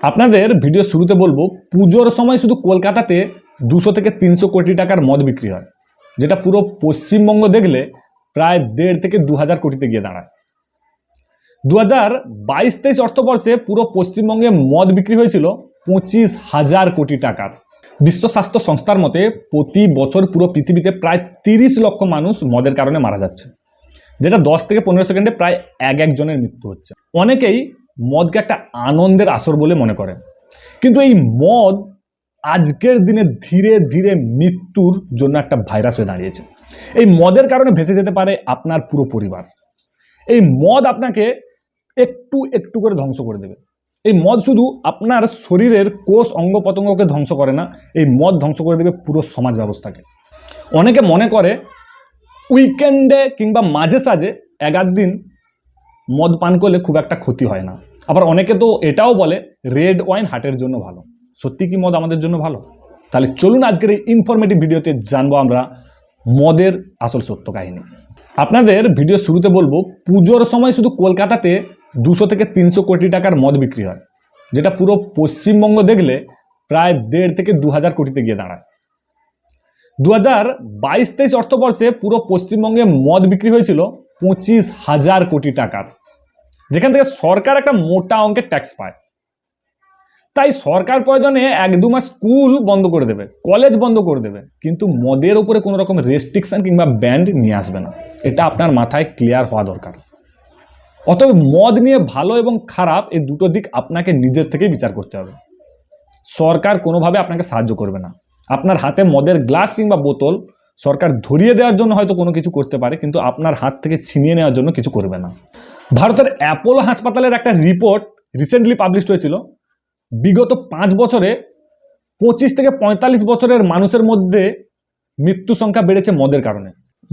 আপনাদের ভিডিও শুরুতে বলব, পুজোর সময় শুধু কলকাতাতে দুশো থেকে তিনশো কোটি টাকার মদ বিক্রি হয়, যেটা পুরো পশ্চিমবঙ্গ দেখলে প্রায় দেড় থেকে দু হাজার কোটিতে গিয়ে দাঁড়ায়। দু হাজার বাইশ তেইশ অর্থবর্ষে পুরো পশ্চিমবঙ্গে মদ বিক্রি হয়েছিল পঁচিশ হাজার কোটি টাকার। বিশ্ব স্বাস্থ্য সংস্থার মতে প্রতি বছর পুরো পৃথিবীতে প্রায় তিরিশ লক্ষ মানুষ মদের কারণে মারা যাচ্ছে, যেটা দশ থেকে পনেরো সেকেন্ডে প্রায় এক একজনের মৃত্যু হচ্ছে। অনেকেই মদকে একটা আনন্দের আসর বলে মনে করে কিন্তু এই মদ আজকের দিনে ধীরে ধীরে মৃত্যুর জন্য একটা ভাইরাস হয়ে দাঁড়িয়েছে। এই মদের কারণে ভেসে যেতে পারে আপনার পুরো পরিবার। এই মদ আপনাকে একটু একটু করে ধ্বংস করে দেবে। এই মদ শুধু আপনার শরীরের কোষ অঙ্গ প্রত্যঙ্গকে ধ্বংস করে না, এই মদ ধ্বংস করে দেবে পুরো সমাজ ব্যবস্থাকে। অনেকে মনে করে উইকেন্ডে কিংবা মাঝে সাঝে এক দিন মদ পান করলে খুব একটা ক্ষতি হয় না। আবার অনেকে তো এটাও বলে রেড ওয়াইন হার্টের জন্য ভালো। সত্যি কি মদ আমাদের জন্য ভালো? তাহলে চলুন আজকের এই ইনফরমেটিভ ভিডিওতে জানব আমরা মদের আসল সত্য কাহিনী। আপনাদের ভিডিও শুরুতে বলব, পুজোর সময় শুধু কলকাতাতে দুশো থেকে তিনশো কোটি টাকার মদ বিক্রি হয়, যেটা পুরো পশ্চিমবঙ্গ দেখলে প্রায় দেড় থেকে দু হাজার কোটিতে গিয়ে দাঁড়ায়। দু হাজার বাইশ তেইশ অর্থবর্ষে পুরো পশ্চিমবঙ্গে মদ বিক্রি হয়েছিল পঁচিশ হাজার কোটি টাকার। যেখান থেকে সরকার একটা মোটা অঙ্কের ট্যাক্স পায়। তাই সরকার প্রয়োজনে এক দু মাস স্কুল বন্ধ করে দেবে কলেজ বন্ধ করে দেবে, কিন্তু মদের উপরে কোনো রকম রেস্ট্রিকশন কিংবা ব্যান্ড নিয়ে আসবে না। এটা আপনার মাথায় ক্লিয়ার হওয়া দরকার। অতএব মদ নিয়ে ভালো এবং খারাপ এই দুটো দিক আপনাকে নিজের থেকেই বিচার করতে হবে। সরকার কোনোভাবে আপনাকে সাহায্য করবে না। আপনার হাতে মদের গ্লাস কিংবা বোতল সরকার ধরিয়ে দেওয়ার জন্য হয়তো কোনো কিছু করতে পারে, কিন্তু আপনার হাত থেকে ছিনিয়ে নেওয়ার জন্য কিছু করবে না। ভারতের অ্যাপোলো হাসপাতালের একটা রিপোর্ট রিসেন্টলি পাবলিশ হয়েছিল। বিগত পাঁচ বছরে পঁচিশ থেকে পঁয়তাল্লিশ বছরের মানুষের মধ্যে মৃত্যু সংখ্যা বেড়েছে মদের কারণে।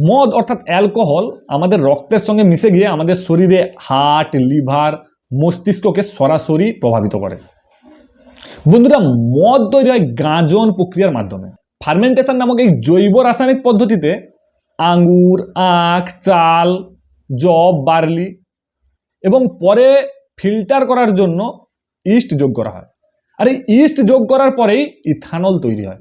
মদ অর্থাৎ অ্যালকোহল আমাদের রক্তের সঙ্গে মিশে গিয়ে আমাদের শরীরে হার্ট লিভার মস্তিষ্ককে সরাসরি প্রভাবিত করে। বন্ধুরা, মদ তৈরি হয় গাঁজন প্রক্রিয়ার মাধ্যমে। ফার্মেন্টেশন নামক এই জৈব রাসায়নিক পদ্ধতিতে আঙ্গুর, আখ, চাল জব বার্লি এবং পরে ফিল্টার করার জন্য ইস্ট যোগ করা হয়। আর এই ইস্ট যোগ করার পরেই ইথানল তৈরি হয়।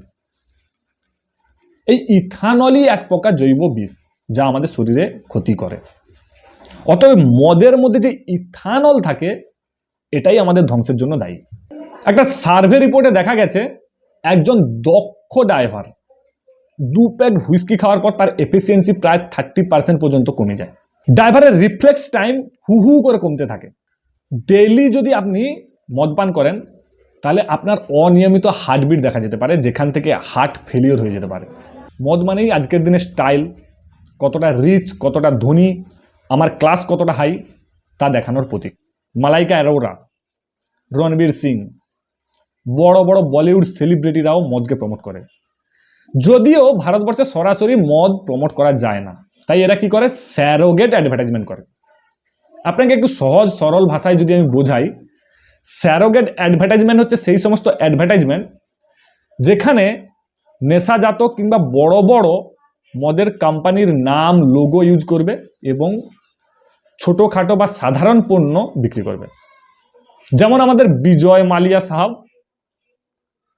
এই ইথানলই এক প্রকার জৈব বিষ যা আমাদের শরীরে ক্ষতি করে। অতএব মদের মধ্যে যে ইথানল থাকে, এটাই আমাদের ধ্বংসের জন্য দায়ী। একটা সার্ভে রিপোর্টে দেখা গেছে, একজন দক্ষ ড্রাইভার দু প্যাক হুইস্কি খাওয়ার পর তার এফিসিয়েন্সি প্রায় থার্টি পার্সেন্ট পর্যন্ত কমে যায়। ড্রাইভারের রিফ্লেক্স টাইম হু হু করে কমতে থাকে। ডেইলি যদি আপনি মদ পান করেন, তাহলে আপনার অনিয়মিত হার্টবিট দেখা যেতে পারে, যেখান থেকে হার্ট ফেলিওর হয়ে যেতে পারে। মদ মানেই আজকের দিনে স্টাইল কতটা রিচ কতটা ধনী, আমার ক্লাস কতটা হাই তা দেখানোর প্রতীক। মালাইকা অ্যারোরা, রণবীর সিং, বড় বড় বলিউড সেলিব্রিটিরাও মদকে প্রমোট করে। যদিও ভারতবর্ষে সরাসরি মদ প্রমোট করা যায় না। তাই এরা কি করে? স্যারোগেট অ্যাডভার্টাইজমেন্ট করে। আপনাকে একটু সহজ, সরল ভাষায় যদি আমি বোঝাই স্যারোগেট অ্যাডভার্টাইজমেন্ট হচ্ছে সেই সমস্ত অ্যাডভার্টাইজমেন্ট যেখানে নেশাজাত কিংবা বড় বড় মদের কোম্পানির নাম লোগো ইউজ করবে এবং ছোটোখাটো বা সাধারণ পণ্য বিক্রি করবে। যেমন আমাদের বিজয় মালিয়া সাহাব,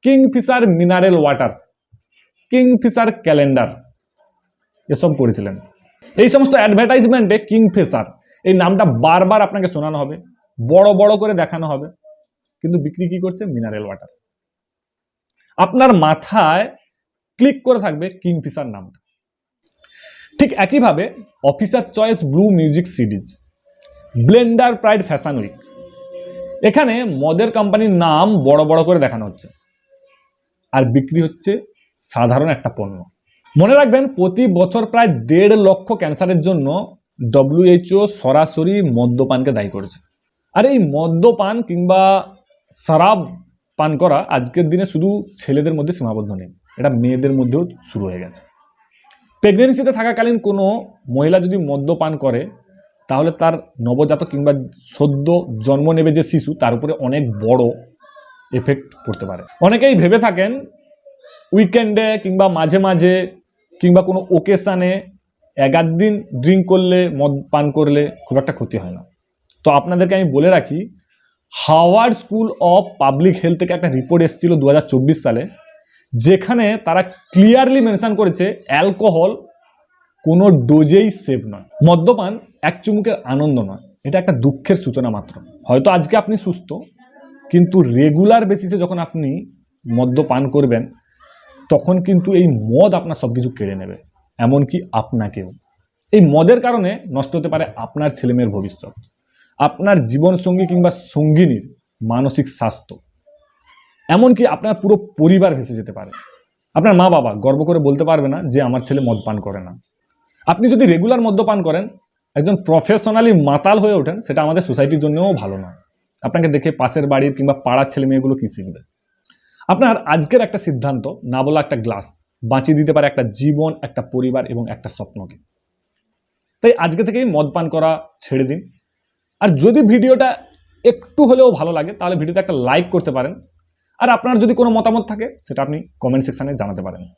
Kingfisher mineral water, Kingfisher calendar, এসব করেছিলেন। এই সমস্ত অ্যাডভার্টাইজমেন্টে কিংফিশার এই নামটা বারবার আপনাকে শোনানো হবে, বড় বড় করে দেখানো হবে, কিন্তু বিক্রি কি করছে? মিনারেল ওয়াটার আপনার মাথায় ক্লিক করে থাকবে কিংফিশার নামটা। ঠিক একইভাবে officer choice blue music series blender pride fashion week এখানে মদের কোম্পানির নাম বড় বড় করে দেখানো হচ্ছে। আর বিক্রি হচ্ছে সাধারণ একটা পণ্য। মনে রাখবেন, প্রতি বছর প্রায় দেড় লক্ষ ক্যান্সারের জন্য ডব্লিউএইচও সরাসরি মদ্যপানকে দায়ী করেছে। আর এই মদ্যপান কিংবা শরাব পান করা আজকের দিনে শুধু ছেলেদের মধ্যে সীমাবদ্ধ নেই, এটা মেয়েদের মধ্যেও শুরু হয়ে গেছে। প্রেগনেন্সিতে থাকাকালীন কোনো মহিলা যদি মদ্যপান করে, তাহলে তার নবজাতক কিংবা সদ্য জন্ম নেবে যে শিশু, তার উপরে অনেক বড় এফেক্ট পড়তে পারে। অনেকেই ভেবে থাকেন উইকেন্ডে কিংবা মাঝে মাঝে কিংবা কোনো ওকেশানে এক আধ দিন ড্রিঙ্ক করলে, মদ পান করলে খুব একটা ক্ষতি হয় না। তো আপনাদেরকে আমি বলে রাখি, Harvard school of public health থেকে একটা রিপোর্ট এসেছিল দু সালে, যেখানে তারা ক্লিয়ারলি মেনশান করেছে অ্যালকোহল কোনো ডোজেই সেভ নয়। মদ্যপান এক চুমুকের আনন্দ নয়। এটা একটা দুঃখের সূচনা মাত্র। হয়তো আজকে আপনি সুস্থ, কিন্তু রেগুলার বেসিসে যখন আপনি মদ্যপান করবেন তখন কিন্তু এই মদ আপনার সব কিছু কেড়ে নেবে, এমনকি আপনাকেও। এই মদের কারণে নষ্ট হতে পারে আপনার ছেলেমেয়ের ভবিষ্যৎ, আপনার জীবনসঙ্গী কিংবা সঙ্গিনীর মানসিক স্বাস্থ্য। এমনকি আপনার পুরো পরিবার ভেসে যেতে পারে। আপনার মা বাবা গর্ব করে বলতে পারবে না যে আমার ছেলে মদ পান করে না। আপনি যদি রেগুলার মদ্যপান করেন, একজন প্রফেশনালি মাতাল হয়ে ওঠেন, সেটা আমাদের সোসাইটির জন্যও ভালো নয়। আপনাকে দেখে পাশের বাড়ির কিংবা পাড়ার ছেলে মেয়েগুলো কী শিখবে? আপনার আজকের একটা সিদ্ধান্ত, না বলা একটা গ্লাস, বাঁচিয়ে দিতে পারে একটা জীবন, একটা পরিবার এবং একটা স্বপ্নকে। তাই আজকে থেকেই মদ পান করা ছেড়ে দিন। আর যদি ভিডিওটা একটু হলেও ভালো লাগে, তাহলে ভিডিওতে একটা লাইক করতে পারেন। আর আপনার যদি কোনো মতামত থাকে, সেটা আপনি কমেন্ট সেকশানে জানাতে পারেন।